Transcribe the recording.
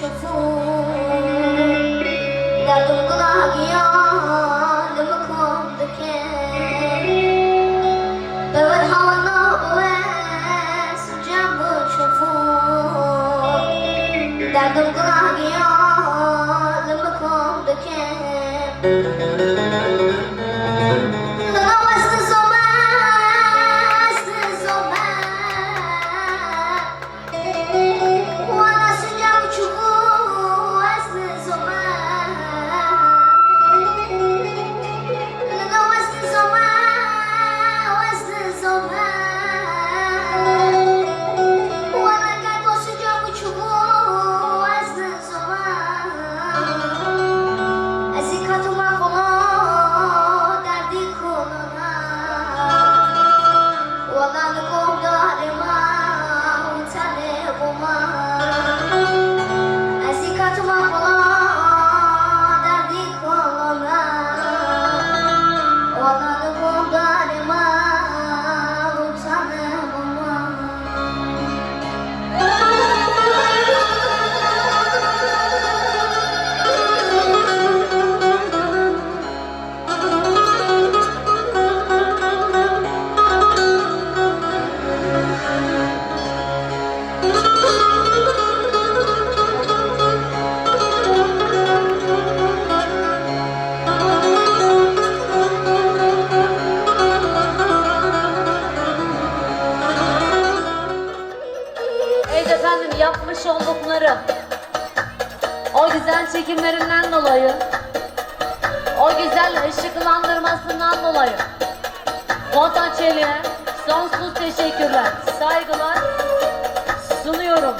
şoför Derdim kulağa giyalımı kondu ki Dövür havana ve sıcamı şoför Derdim kulağa giyalımı kondu ki Thank you. Yapmış oldukları o güzel çekimlerinden dolayı o güzel ışıklandırmasından dolayı Fontan Çelik'e sonsuz teşekkürler, saygılar sunuyorum.